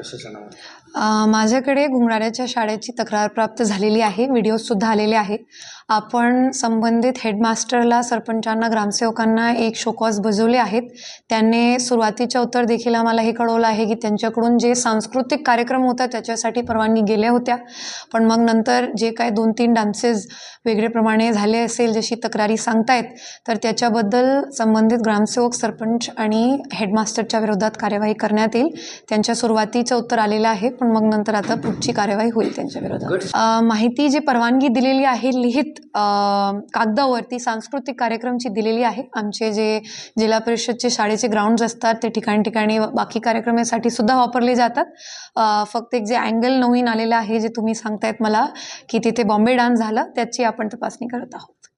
प्रशासनामध्ये माझ्याकडे घुंगराड्याच्या शाळेची तक्रार प्राप्त झालेली आहे. व्हिडिओजसुद्धा आलेले आहे. आपण संबंधित हेडमास्टरला सरपंचांना ग्रामसेवकांना एक शोकॉज बजवले आहेत. त्यांनी सुरुवातीच्या उत्तर देखील आम्हाला हे कळवलं आहे की त्यांच्याकडून जे सांस्कृतिक कार्यक्रम होता त्याच्यासाठी परवानगी गेल्या होत्या. पण मग नंतर जे काय दोन तीन डान्सेस वेगळेप्रमाणे झाले असेल जशी तक्रारी सांगतायत तर त्याच्याबद्दल संबंधित ग्रामसेवक सरपंच आणि हेडमास्टरच्या विरोधात कार्यवाही करण्यात येईल. त्यांच्या सुरुवातीचं उत्तर आलेलं आहे पण मग नंतर आता पुढची कार्यवाही होईल त्यांच्या विरोधात. माहिती जी परवानगी दिलेली आहे लिहित कागदावरती सांस्कृतिक कार्यक्रमची दिलेली आहे. आमचे जे जिल्हा परिषदचे शाळेचे ग्राउंड्स असतात ते ठिकाणी ठिकाणी बाकी कार्यक्रमासाठी सुद्धा वापरले जातात. फक्त एक जे अँगल नवीन आलेलं आहे जे तुम्ही सांगतायत मला की तिथे बॉम्बे डान्स झाला त्याची आपण तपासणी करत आहोत.